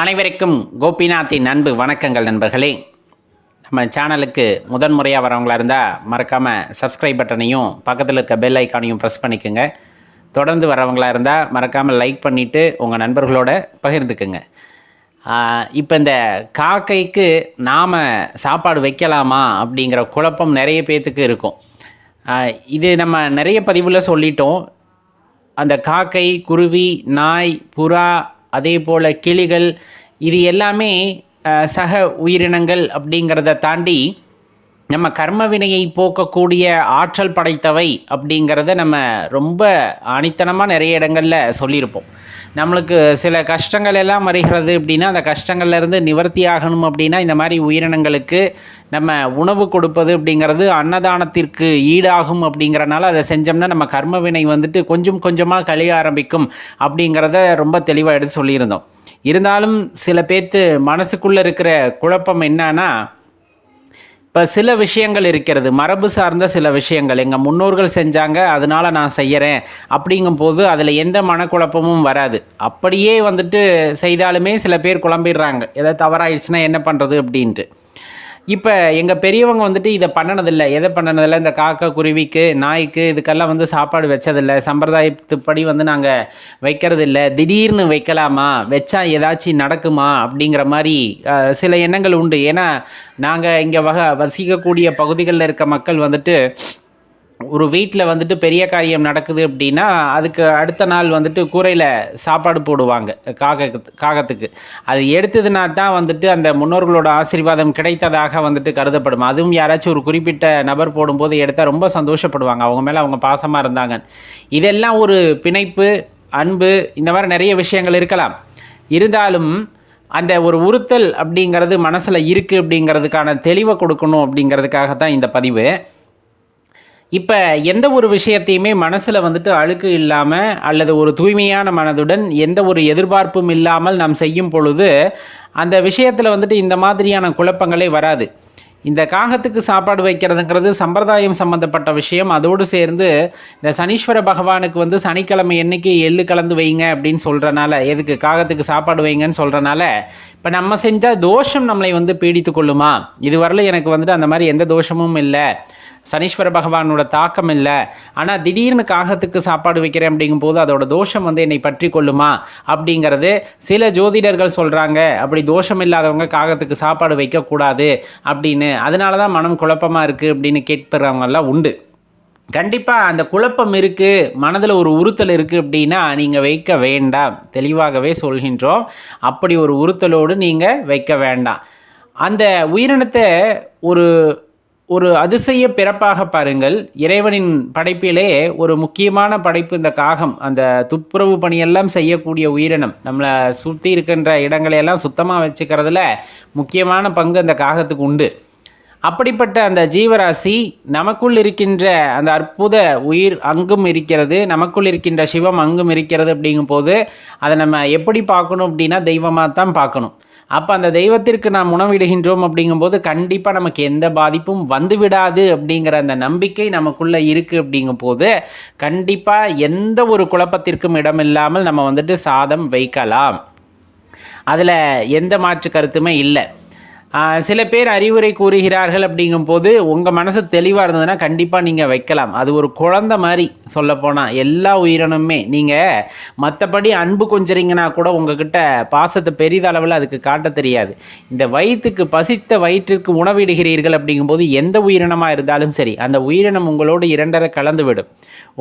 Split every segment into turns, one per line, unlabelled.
அனைவருக்கும் கோபிநாத்தின் அன்பு வணக்கங்கள் நண்பர்களே. நம்ம சேனலுக்கு முதன் முறையாக வரவங்களாக இருந்தால் மறக்காமல் சப்ஸ்கிரைப் பட்டனையும் பக்கத்தில் இருக்க பெல் ஐக்கானையும் ப்ரெஸ் பண்ணிக்கோங்க. தொடர்ந்து வரவங்களாக இருந்தால் மறக்காமல் லைக் பண்ணிவிட்டு உங்கள் நண்பர்களோட பகிர்ந்துக்குங்க. இப்போ இந்த காக்கைக்கு நாம் சாப்பாடு வைக்கலாமா அப்படிங்கிற குழப்பம் நிறைய பேர்த்துக்கு இருக்கும். இது நம்ம நிறைய பதிவில் சொல்லிட்டோம். அந்த காக்கை குருவி நாய் புறா அதே போல் கிளிகள் இது எல்லாமே சக உயிரினங்கள் அப்படிங்கிறத தாண்டி நம்ம கர்ம வினையை போக்கக்கூடிய ஆற்றல் படைத்தவை அப்படிங்கிறத நம்ம ரொம்ப அனித்தனமாக நிறைய இடங்களில் சொல்லியிருப்போம். நம்மளுக்கு சில கஷ்டங்கள் எல்லாம் வருகிறது அப்படின்னா அந்த கஷ்டங்கள்லேருந்து நிவர்த்தி ஆகணும் அப்படின்னா இந்த மாதிரி உயிரினங்களுக்கு நம்ம உணவு கொடுப்பது அப்படிங்கிறது அன்னதானத்திற்கு ஈடாகும் அப்படிங்கிறனால அதை செஞ்சோம்னா நம்ம கர்ம வினை வந்துட்டு கொஞ்சம் கொஞ்சமாக கழிய ஆரம்பிக்கும் அப்படிங்கிறத ரொம்ப தெளிவாக எடுத்து சொல்லியிருந்தோம். இருந்தாலும் சில பேர்த்து மனசுக்குள்ளே இருக்கிற குழப்பம் என்னன்னா இப்போ சில விஷயங்கள் இருக்கிறது. மரபு சார்ந்த சில விஷயங்கள். எங்கள் முன்னோர்கள் செஞ்சாங்க அதனால நான் செய்கிறேன் அப்படிங்கும்போது அதில் எந்த மனக்குழப்பமும் வராது. அப்படியே வந்துட்டு செய்தாலுமே சில பேர் குழம்பிடுறாங்க. ஏதாவது தவறாயிடுச்சுன்னா என்ன பண்ணுறது அப்படின்ட்டு. இப்போ எங்கள் பெரியவங்க வந்துட்டு இதை பண்ணனதில்லை. எதை பண்ணனதில்லை? இந்த காக்கா குருவிக்கு நாய்க்கு இதுக்கெல்லாம் வந்து சாப்பாடு வச்சதில்லை. சம்பிரதாயத்துப்படி வந்து நாங்கள் வைக்கிறதில்ல. திடீர்னு வைக்கலாமா? வச்சா ஏதாச்சும் நடக்குமா? அப்படிங்கிற மாதிரி சில எண்ணங்கள் உண்டு. ஏன்னா நாங்கள் இங்கே வக வசிக்கக்கூடிய பகுதிகளில் இருக்க மக்கள் வந்துட்டு ஒரு வீட்டில் வந்துட்டு பெரிய காரியம் நடக்குது அப்படின்னா அதுக்கு அடுத்த நாள் வந்துட்டு கூரையில் சாப்பாடு போடுவாங்க காகத்து காகத்துக்கு. அது எடுத்ததுனா தான் வந்துட்டு அந்த முன்னோர்களோட ஆசீர்வாதம் கிடைத்ததாக வந்துட்டு கருதப்படும். அதுவும் யாராச்சும் ஒரு குறிப்பிட்ட நபர் போடும்போது எடுத்தால் ரொம்ப சந்தோஷப்படுவாங்க. அவங்க மேலே அவங்க பாசமாக இருந்தாங்க. இதெல்லாம் ஒரு பிணைப்பு அன்பு இந்த மாதிரி நிறைய விஷயங்கள் இருக்கலாம். இருந்தாலும் அந்த ஒரு உறுத்தல் அப்படிங்கிறது மனசில் இருக்குது அப்படிங்கிறதுக்கான தெளிவை கொடுக்கணும் அப்படிங்கிறதுக்காக தான் இந்த பதிவு. இப்போ எந்த ஒரு விஷயத்தையுமே மனசில் வந்துட்டு அழுக்கு இல்லாமல் அல்லது ஒரு தூய்மையான மனதுடன் எந்த ஒரு எதிர்பார்ப்பும் இல்லாமல் நாம் செய்யும் பொழுது அந்த விஷயத்தில் வந்துட்டு இந்த மாதிரியான குழப்பங்களே வராது. இந்த காகத்துக்கு சாப்பாடு வைக்கிறதுங்கிறது சம்பிரதாயம் சம்மந்தப்பட்ட விஷயம். அதோடு சேர்ந்து இந்த சனீஸ்வர பகவானுக்கு வந்து சனிக்கிழமை என்னைக்கு எள்ளு கலந்து வைங்க அப்படின்னு சொல்கிறனால எதுக்கு காகத்துக்கு சாப்பாடு வைங்கன்னு சொல்கிறனால இப்போ நம்ம செஞ்சால் தோஷம் நம்மளை வந்து பீடித்து கொள்ளுமா? இதுவரையில் எனக்கு வந்துட்டு அந்த மாதிரி எந்த தோஷமும் இல்லை. சனீஸ்வர பகவானோட தாக்கம் இல்லை. ஆனால் திடீர்னு காகத்துக்கு சாப்பாடு வைக்கிறேன் அப்படிங்கும்போது அதோட தோஷம் வந்து என்னை பற்றி கொள்ளுமா? அப்படிங்கிறது சில ஜோதிடர்கள் சொல்கிறாங்க அப்படி தோஷம் இல்லாதவங்க காகத்துக்கு சாப்பாடு வைக்கக்கூடாது அப்படின்னு. அதனால தான் மனம் குழப்பமாக இருக்குது அப்படின்னு கேட்பறவங்கெல்லாம் உண்டு. கண்டிப்பாக அந்த குழப்பம் இருக்குது மனதில் ஒரு உறுத்தல் இருக்குது அப்படின்னா நீங்கள் வைக்க வேண்டாம். தெளிவாகவே சொல்கின்றோம். அப்படி ஒரு உறுத்தலோடு நீங்கள் வைக்க வேண்டாம். அந்த உயிரினத்தை ஒரு ஒரு அதிசய பிறப்பாக பாருங்கள். இறைவனின் படைப்பிலே ஒரு முக்கியமான படைப்பு இந்த காகம். அந்த துப்புரவு பணியெல்லாம் செய்யக்கூடிய உயிரினம். நம்மளை சுற்றி இருக்கின்ற இடங்களையெல்லாம் சுத்தமாக வச்சுக்கிறதுல முக்கியமான பங்கு அந்த காகத்துக்கு உண்டு. அப்படிப்பட்ட அந்த ஜீவராசி நமக்குள் இருக்கின்ற அந்த அற்புத உயிர் அங்கும் இருக்கிறது நமக்குள் இருக்கின்ற சிவம் அங்கும் இருக்கிறது அப்படிங்கும்போது அதை நம்ம எப்படி பார்க்கணும் அப்படின்னா தெய்வமாக தான் பார்க்கணும். அப்போ அந்த தெய்வத்திற்கு நாம் உணவிடுகின்றோம் அப்படிங்கும்போது கண்டிப்பாக நமக்கு எந்த பாதிப்பும் வந்து விடாது அப்படிங்கிற அந்த நம்பிக்கை நமக்குள்ளே இருக்குது அப்படிங்கும்போது கண்டிப்பாக எந்த ஒரு குழப்பத்திற்கும் இடமில்லாமல் நம்ம வந்துட்டு சாதம் வைக்கலாம். அதில் எந்த மாற்று கருத்துமே இல்லை. சில பேர் அறிவுரை கூறுகிறார்கள் அப்படிங்கும்போது உங்கள் மனசு தெளிவாக இருந்ததுன்னா கண்டிப்பாக நீங்கள் வைக்கலாம். அது ஒரு குழந்தை மாதிரி சொல்லப்போனால் எல்லா உயிரினமுமே நீங்கள் மற்றபடி அன்பு கொஞ்சறீங்கன்னா கூட உங்ககிட்ட பாசத்தை பெரிதளவில் அதுக்கு காட்ட தெரியாது. இந்த வயிற்றுக்கு பசித்த வயிற்றிற்கு உணவிடுகிறீர்கள் அப்படிங்கும்போது எந்த உயிரினமாக இருந்தாலும் சரி அந்த உயிரினம் உங்களோடு இரண்டரை கலந்து விடும்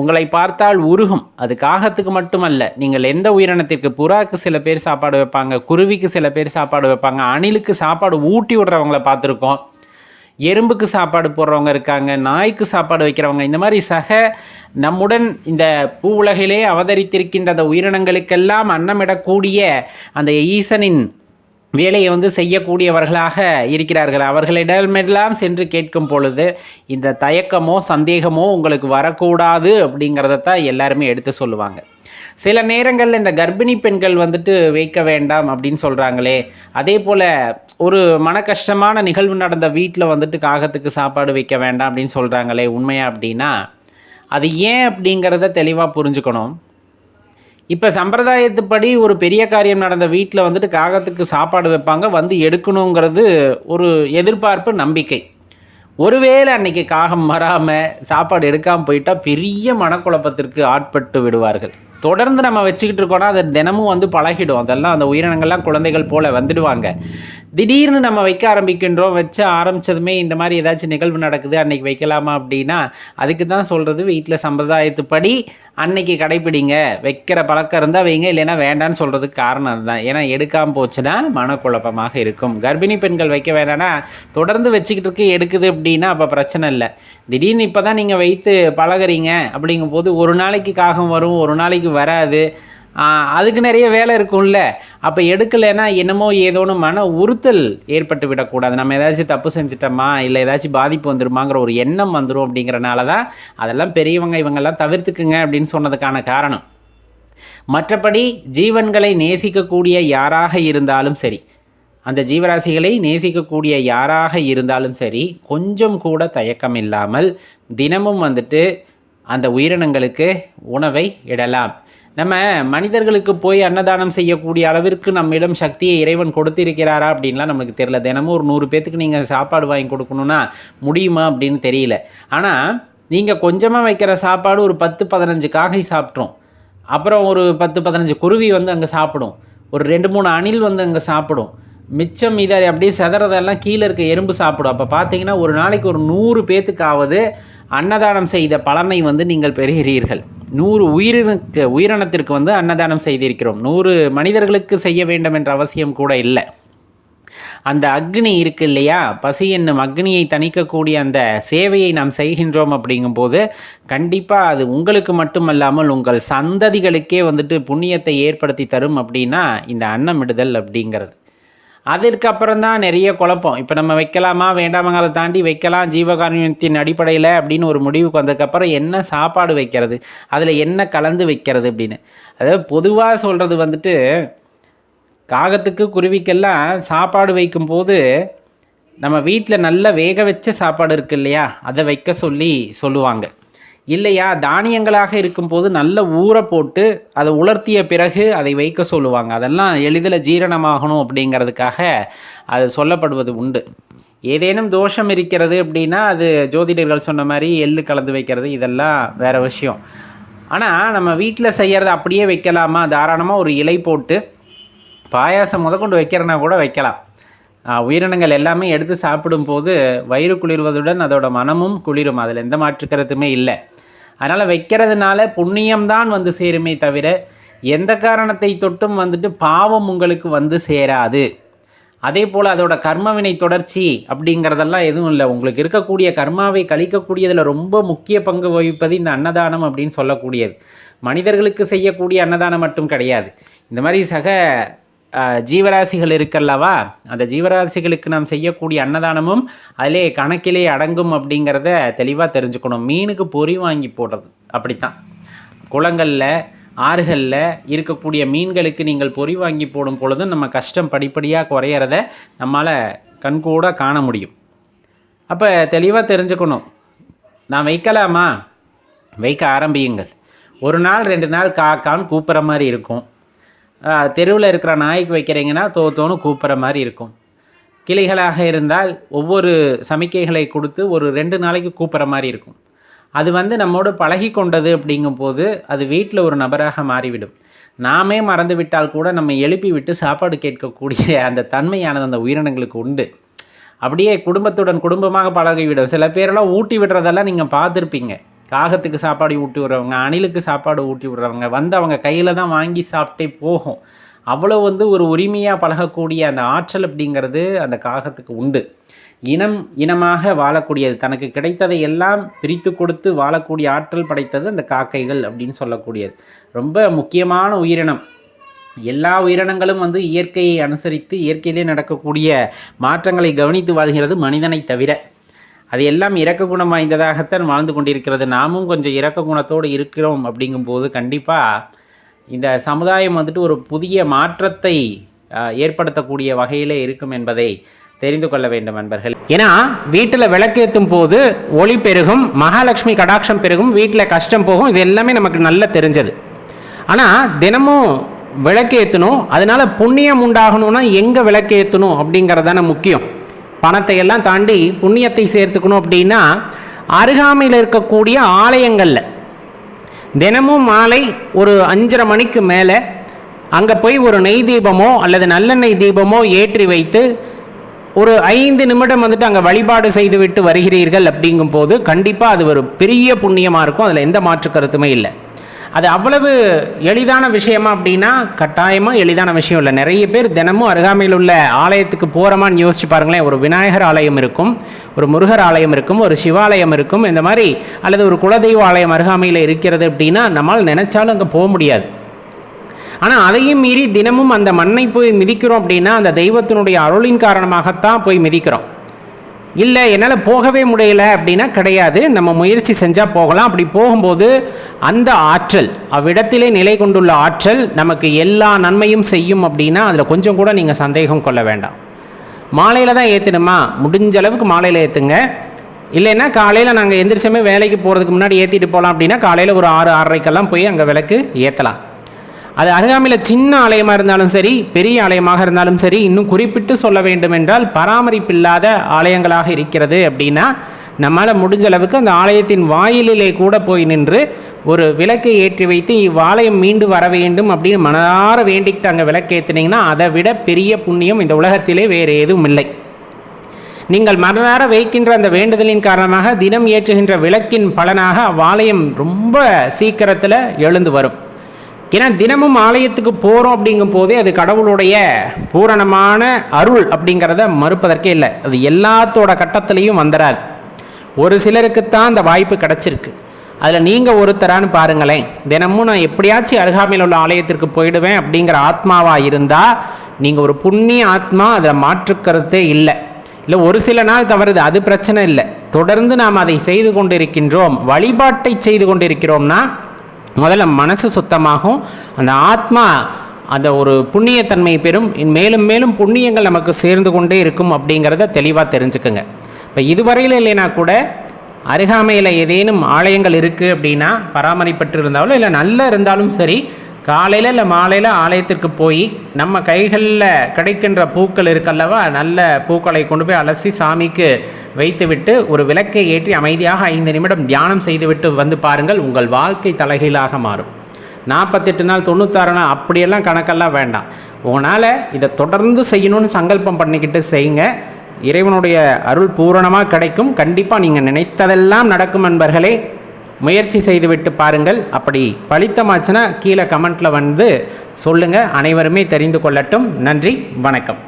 உங்களை பார்த்தால் உருகும். அது காகத்துக்கு மட்டுமல்ல நீங்கள் எந்த உயிரினத்திற்கு புறாக்கு சில பேர் சாப்பாடு வைப்பாங்க குருவிக்கு சில பேர் சாப்பாடு வைப்பாங்க அணிலுக்கு சாப்பாடு ஊ ஊட்டி விடுறவங்கள பார்த்துருக்கோம். எறும்புக்கு சாப்பாடு போடுறவங்க இருக்காங்க நாய்க்கு சாப்பாடு வைக்கிறவங்க. இந்த மாதிரி சக நம்முடன் இந்த பூ உலகிலே அவதரித்திருக்கின்ற அந்த உயிரினங்களுக்கெல்லாம் அன்னமிடக்கூடிய அந்த ஈசனின் வேலையை வந்து செய்யக்கூடியவர்களாக இருக்கிறார்கள். அவர்களிடமெல்லாம் சென்று கேட்கும் பொழுது இந்த தயக்கமோ சந்தேகமோ உங்களுக்கு வரக்கூடாது அப்படிங்கிறத தான் எல்லாருமே எடுத்து சொல்லுவாங்க. சில நேரங்களில் இந்த கர்ப்பிணி பெண்கள் வந்துட்டு வைக்க வேண்டாம் அப்படின்னு சொல்கிறாங்களே அதே போல் ஒரு மன கஷ்டமான நிகழ்வு நடந்த வீட்டில் வந்துட்டு காகத்துக்கு சாப்பாடு வைக்க வேண்டாம் அப்படின்னு சொல்கிறாங்களே உண்மையா அப்படின்னா? அது ஏன் அப்படிங்கிறத தெளிவாக புரிஞ்சுக்கணும். இப்போ சம்பிரதாயத்துப்படி ஒரு பெரிய காரியம் நடந்த வீட்டில் வந்துட்டு காகத்துக்கு சாப்பாடு வைப்பாங்க வந்து எடுக்கணுங்கிறது ஒரு எதிர்பார்ப்பு நம்பிக்கை. ஒருவேளை அன்னைக்கு காகம் வராமல் சாப்பாடு எடுக்காமல் போயிட்டால் பெரிய மனக்குழப்பத்திற்கு ஆட்பட்டு விடுவார்கள். தொடர்ந்து நம்ம வச்சுக்கிட்டு இருக்கோம்னா அது தினமும் வந்து பழகிடும். அதெல்லாம் அந்த உயிரினங்கள்லாம் குழந்தைகள் போல் வந்துடுவாங்க. திடீர்னு நம்ம வைக்க ஆரம்பிக்கின்றோம் வச்சு ஆரம்பிச்சதுமே இந்த மாதிரி ஏதாச்சும் நிகழ்வு நடக்குது அன்னைக்கு வைக்கலாமா அப்படின்னா அதுக்கு தான் சொல்கிறது வீட்டில் சம்பிரதாயத்துப்படி அன்னைக்கு கடைப்பிடிங்க. வைக்கிற பழக்கம் இருந்தால் வைங்க இல்லைன்னா வேண்டான்னு சொல்கிறதுக்கு காரணம் அதுதான். ஏன்னா எடுக்காமல் போச்சுன்னா மனக்குழப்பமாக இருக்கும். கர்ப்பிணி பெண்கள் வைக்க வேண்டாம்னா தொடர்ந்து வச்சுக்கிட்டு இருக்கு எடுக்குது அப்படின்னா அப்போ பிரச்சனை இல்லை. திடீர்னு இப்போ தான் நீங்கள் வைத்து பழகுறீங்க அப்படிங்கும்போது ஒரு நாளைக்கு காகம் வரும் ஒரு நாளைக்கு வராது. அதுக்கு நிறைய வேலை இருக்கும்ல. அப்போ எடுக்கலைன்னா என்னமோ ஏதோன்னு மன உறுத்தல் ஏற்பட்டு விடக்கூடாது. நம்ம ஏதாச்சும் தப்பு செஞ்சிட்டோமா? இல்லை ஏதாச்சும் பாதிப்பு வந்துருமாங்கிற ஒரு எண்ணம் வந்துடும் அப்படிங்கிறனால தான் அதெல்லாம் பெரியவங்க இவங்கெல்லாம் தவிர்த்துக்குங்க அப்படின்னு சொன்னதுக்கான காரணம். மற்றபடி ஜீவன்களை நேசிக்கக்கூடிய யாராக இருந்தாலும் சரி அந்த ஜீவராசிகளை நேசிக்கக்கூடிய யாராக இருந்தாலும் சரி கொஞ்சம் கூட தயக்கம் இல்லாமல் தினமும் வந்துட்டு அந்த உயிரினங்களுக்கு உணவை இடலாம். நம்ம மனிதர்களுக்கு போய் அன்னதானம் செய்யக்கூடிய அளவிற்கு நம்மிடம் சக்தியை இறைவன் கொடுத்திருக்கிறாரா அப்படின்லாம் நமக்கு தெரியல. தினமும் ஒரு நூறு பேத்துக்கு நீங்கள் சாப்பாடு வாங்கி கொடுக்கணுன்னா முடியுமா அப்படின்னு தெரியல. ஆனால் நீங்கள் கொஞ்சமாக வைக்கிற சாப்பாடு ஒரு பத்து பதினஞ்சு காகை சாப்பிட்றோம் அப்புறம் ஒரு பத்து பதினஞ்சு குருவி வந்து அங்கே சாப்பிடும். ஒரு ரெண்டு மூணு அணில் வந்து அங்கே சாப்பிடும். மிச்சம் இதை அப்படியே செதறதெல்லாம் கீழே இருக்க எறும்பு சாப்பிடும். அப்போ பார்த்தீங்கன்னா ஒரு நாளைக்கு ஒரு நூறு பேத்துக்காவது அன்னதானம் செய்த பலனை வந்து நீங்கள் பெறுகிறீர்கள். நூறு உயிரினுக்கு உயிரினத்திற்கு வந்து அன்னதானம் செய்திருக்கிறோம். நூறு மனிதர்களுக்கு செய்ய வேண்டும் என்ற அவசியம் கூட இல்லை. அந்த அக்னி இருக்கு இல்லையா? பசி என்னும் அக்னியை தணிக்கக்கூடிய அந்த சேவையை நாம் செய்கின்றோம் அப்படிங்கும்போது கண்டிப்பாக அது உங்களுக்கு மட்டுமல்லாமல் உங்கள் சந்ததிகளுக்கே வந்துட்டு புண்ணியத்தை ஏற்படுத்தி தரும் அப்படின்னா இந்த அன்னமிடுதல் அப்படிங்கிறது. அதற்கு தான் நிறைய குழப்பம். இப்போ நம்ம வைக்கலாமா வேண்டாமங்களை தாண்டி வைக்கலாம் ஜீவகாருண்யத்தின் அடிப்படையில் அப்படின்னு ஒரு முடிவுக்கு வந்ததுக்கப்புறம் என்ன சாப்பாடு வைக்கிறது அதில் என்ன கலந்து வைக்கிறது அப்படின்னு. அதாவது பொதுவாக சொல்கிறது வந்துட்டு காகத்துக்கு குருவிக்கெல்லாம் சாப்பாடு வைக்கும்போது நம்ம வீட்டில் நல்ல வேக வச்ச சாப்பாடு இருக்கு இல்லையா? அதை வைக்க சொல்லி சொல்லுவாங்க. இல்லையா? தானியங்களாக இருக்கும்போது நல்ல ஊற போட்டு அதை உலர்த்திய பிறகு அதை வைக்க சொல்லுவாங்க. அதெல்லாம் எளிதில் ஜீரணமாகணும் அப்படிங்கிறதுக்காக அது சொல்லப்படுவது உண்டு. ஏதேனும் தோஷம் இருக்கிறது அப்படின்னா அது ஜோதிடர்கள் சொன்ன மாதிரி எள்ளு கலந்து வைக்கிறது இதெல்லாம் வேறு விஷயம். ஆனால் நம்ம வீட்டில் செய்கிறத அப்படியே வைக்கலாமா? தாராளமாக ஒரு இலை போட்டு பாயாசம் முதற்கொண்டு வைக்கிறனா கூட வைக்கலாம். உயிரினங்கள் எல்லாமே எடுத்து சாப்பிடும்போது வயிறு குளிர்வதுடன் அதோட மனமும் குளிரும். அதில் எந்த மாற்று கருத்துமே இல்லை. அதனால் வைக்கிறதுனால புண்ணியம்தான் வந்து சேருமே தவிர எந்த காரணத்தை தொட்டும் வந்துட்டு பாவம் உங்களுக்கு வந்து சேராது. அதே போல் அதோட கர்மவினை தொடர்ச்சி அப்படிங்கிறதெல்லாம் எதுவும் இல்லை. உங்களுக்கு இருக்கக்கூடிய கர்மாவை கழிக்கக்கூடியதில் ரொம்ப முக்கிய பங்கு வகிப்பது இந்த அன்னதானம் அப்படின்னு சொல்லக்கூடியது. மனிதர்களுக்கு செய்யக்கூடிய அன்னதானம் மட்டும் கிடையாது. இந்த மாதிரி சக ஜீவராசிகள் இருக்கல்லவா? அந்த ஜீவராசிகளுக்கு நாம் செய்யக்கூடிய அன்னதானமும் அதிலே கணக்கிலே அடங்கும் அப்படிங்கிறத தெளிவாக தெரிஞ்சுக்கணும். மீனுக்கு பொறி வாங்கி போடுறது. அப்படித்தான். குளங்களில் ஆறுகளில் இருக்கக்கூடிய மீன்களுக்கு நீங்கள் பொறி வாங்கி போடும் பொழுதும் நம்ம கஷ்டம் படிப்படியாக குறையிறத நம்மளால் கண்கூட காண முடியும். அப்போ தெளிவாக தெரிஞ்சுக்கணும். நான் வைக்கலாமா? வைக்க ஆரம்பியுங்கள். ஒரு நாள் ரெண்டு நாள் காக்கான்னு கூப்பிட்ற மாதிரி இருக்கும். தெருவில் இருக்கிற நாய்க்கு வைக்கிறீங்கன்னா தோ கூப்பிட்ற மாதிரி இருக்கும். கிளிகளாக இருந்தால் ஒவ்வொரு சமிக்கைகளை கொடுத்து ஒரு ரெண்டு நாளைக்கு கூப்பிட்ற மாதிரி இருக்கும். அது வந்து நம்மோடு பழகி கொண்டது அப்படிங்கும்போது அது வீட்டில் ஒரு நபராக மாறிவிடும். நாமே மறந்து விட்டால் கூட நம்ம எழுப்பி விட்டு சாப்பாடு கேட்கக்கூடிய அந்த தன்மையானது அந்த உயிரினங்களுக்கு உண்டு. அப்படியே குடும்பத்துடன் குடும்பமாக பழகிவிடும். சில பேரெல்லாம் ஊட்டி விடுறதெல்லாம் நீங்கள் பார்த்துருப்பீங்க. காகத்துக்கு சாப்பாடு ஊட்டி விடுறவங்க அணிலுக்கு சாப்பாடு ஊட்டி விடுறவங்க வந்து அவங்க கையில் தான் வாங்கி சாப்பிட்டே போகும். அவ்வளோ வந்து ஒரு உரிமையாக பழகக்கூடிய அந்த ஆற்றல் அப்படிங்கிறது அந்த காகத்துக்கு உண்டு. இனம் இனமாக வாழக்கூடியது. தனக்கு கிடைத்ததை எல்லாம் பிரித்து கொடுத்து வாழக்கூடிய ஆற்றல் படைத்தது அந்த காக்கைகள் அப்படின்னு சொல்லக்கூடியது. ரொம்ப முக்கியமான உயிரினம். எல்லா உயிரினங்களும் வந்து இயற்கையை அனுசரித்து இயற்கையிலே நடக்கக்கூடிய மாற்றங்களை கவனித்து வாழ்கிறது மனிதனை தவிர. அது எல்லாம் இறக்க குணம் வாய்ந்ததாகத்தான் வாழ்ந்து கொண்டிருக்கிறது. நாமும் கொஞ்சம் இறக்க குணத்தோடு இருக்கிறோம் அப்படிங்கும்போது கண்டிப்பாக இந்த சமுதாயம் வந்துட்டு ஒரு புதிய மாற்றத்தை ஏற்படுத்தக்கூடிய வகையிலே இருக்கும் என்பதை தெரிந்து கொள்ள வேண்டும் நண்பர்கள். ஏன்னா வீட்டில் விளக்கேற்றும் போது ஒளி பெருகும் மகாலட்சுமி கடாட்சம் பெருகும் வீட்டில் கஷ்டம் போகும் இது எல்லாமே நமக்கு நல்லா தெரிஞ்சது. ஆனால் தினமும் விளக்கேற்றணும் அதனால் புண்ணியம் உண்டாகணும்னா எங்கே விளக்கேற்றணும் அப்படிங்கிறது தானே முக்கியம். பணத்தை எல்லாம் தாண்டி புண்ணியத்தை சேர்த்துக்கணும் அப்படின்னா அருகாமையில் இருக்கக்கூடிய ஆலயங்களில். தினமும் மாலை ஒரு அஞ்சரை மணிக்கு மேலே அங்கே போய் ஒரு நெய் தீபமோ அல்லது நல்லெண்ணெய் தீபமோ ஏற்றி வைத்து ஒரு ஐந்து நிமிடம் வந்துட்டு அங்கே வழிபாடு செய்துவிட்டு வருகிறீர்கள் அப்படிங்கும்போது கண்டிப்பாக அது ஒரு பெரிய புண்ணியமாக இருக்கும். அதில் எந்த மாற்று கருத்துமே இல்லை. அது அவ்வளவு எளிதான விஷயமா அப்படின்னா கட்டாயமாக எளிதான விஷயம் இல்லை. நிறைய பேர் தினமும் அருகாமையில் உள்ள ஆலயத்துக்கு போகிறோமான்னு யோசிச்சு பாருங்களேன். ஒரு விநாயகர் ஆலயம் இருக்கும் ஒரு முருகர் ஆலயம் இருக்கும் ஒரு சிவாலயம் இருக்கும். இந்த மாதிரி அல்லது ஒரு குலதெய்வ ஆலயம் அருகாமையில் இருக்கிறது அப்படின்னா நம்மால் நினைச்சாலும் அங்கே போக முடியாது. ஆனால் அதையும் மீறி தினமும் அந்த மண்ணை போய் மிதிக்கிறோம் அப்படின்னா அந்த தெய்வத்தினுடைய அருளின் காரணமாகத்தான் போய் மிதிக்கிறோம். இல்லை என்னால் போகவே முடியல அப்படின்னா கிடையாது. நம்ம முயற்சி செஞ்சால் போகலாம். அப்படி போகும்போது அந்த ஆற்றல் அவ்விடத்திலே நிலை கொண்டுள்ள ஆற்றல் நமக்கு எல்லா நன்மையும் செய்யும் அப்படின்னா அதில் கொஞ்சம் கூட நீங்கள் சந்தேகம் கொள்ள வேண்டாம். மாலையில் தான் ஏற்றணுமா முடிஞ்ச அளவுக்கு மாலையில் ஏற்றுங்க இல்லைன்னா காலையில் நாங்கள் எந்திரிச்சமே வேலைக்கு போகிறதுக்கு முன்னாடி ஏற்றிட்டு போகலாம் அப்படின்னா காலையில் ஒரு ஆறு ஆறரைக்கெல்லாம் போய் அங்கே விளக்கு ஏற்றலாம் அது அருகாமையில் சின்ன ஆலயமாக இருந்தாலும் சரி பெரிய ஆலயமாக இருந்தாலும் சரி இன்னும் குறிப்பிட்டு சொல்ல வேண்டும் என்றால் பராமரிப்பில்லாத ஆலயங்களாக இருக்கிறது அப்படின்னா நம்மளால் முடிஞ்ச அளவுக்கு அந்த ஆலயத்தின் வாயிலிலே கூட போய் நின்று ஒரு விளக்கை ஏற்றி வைத்து இவ்வாலயம் மீண்டு வர வேண்டும் அப்படின்னு மனதார வேண்டிக்கிட்டு அங்கே விளக்கு ஏற்றினீங்கன்னா அதை விட பெரிய புண்ணியம் இந்த உலகத்திலே வேறு எதுவும் இல்லை. நீங்கள் மனதார வைக்கின்ற அந்த வேண்டுதலின் காரணமாக தினம் ஏற்றுகின்ற விளக்கின் பலனாக அவ்வாலயம் ரொம்ப சீக்கிரத்தில் எழுந்து வரும். ஏன்னா தினமும் ஆலயத்துக்கு போகிறோம் அப்படிங்கும் போதே அது கடவுளுடைய பூரணமான அருள் அப்படிங்கிறத மறுப்பதற்கே இல்லை. அது எல்லாத்தோட கட்டத்திலையும் வந்துடாது ஒரு சிலருக்குத்தான் அந்த வாய்ப்பு கிடச்சிருக்கு. அதில் நீங்கள் ஒருத்தரான்னு பாருங்களேன். தினமும் நான் எப்படியாச்சும் அருகாமையில் உள்ள ஆலயத்திற்கு போயிடுவேன் அப்படிங்கிற ஆத்மாவாக இருந்தால் நீங்கள் ஒரு புண்ணிய ஆத்மா அதில் மாற்றுக்கிறதே இல்லை. இல்லை ஒரு சில நாள் தவறுது அது பிரச்சனை இல்லை. தொடர்ந்து நாம் அதை செய்து கொண்டிருக்கின்றோம் வழிபாட்டை செய்து கொண்டிருக்கிறோம்னா முதல்ல மனசு சுத்தமாகும். அந்த ஆத்மா அந்த ஒரு புண்ணியத்தன்மை பெறும். மேலும் மேலும் புண்ணியங்கள் நமக்கு சேர்ந்து கொண்டே இருக்கும் அப்படிங்கிறத தெளிவாக தெரிஞ்சுக்குங்க. இப்போ இதுவரையில் இல்லைனா கூட அருகாமையில் ஏதேனும் ஆலயங்கள் இருக்குது அப்படின்னா பராமரிப்பட்டு இருந்தாலும் இல்லை நல்லா இருந்தாலும் சரி காலையில் இல்லை மாலையில் ஆலயத்திற்கு போய் நம்ம கைகளில் கிடைக்கின்ற பூக்கள் இருக்கல்லவா நல்ல பூக்களை கொண்டு போய் அலசி சாமிக்கு வைத்துவிட்டு ஒரு விளக்கை ஏற்றி அமைதியாக ஐந்து நிமிடம் தியானம் செய்துவிட்டு வந்து பாருங்கள் உங்கள் வாழ்க்கை தலைகீழாக மாறும். நாற்பத்தெட்டு நாள் தொண்ணூத்தாறு நாள் அப்படியெல்லாம் கணக்கெல்லாம் வேண்டாம். உங்களால் இதை தொடர்ந்து செய்யணும்னு சங்கல்பம் பண்ணிக்கிட்டு செய்யுங்க. இறைவனுடைய அருள் பூரணமாக கிடைக்கும். கண்டிப்பாக நீங்கள் நினைத்ததெல்லாம் நடக்கும் நண்பர்களே முயற்சி செய்துவிட்டு பாருங்கள். அப்படி பழித்தமாச்சுன்னா கீழே கமெண்ட்டில் வந்து சொல்லுங்கள் அனைவருமே தெரிந்து கொள்ளட்டும். நன்றி வணக்கம்.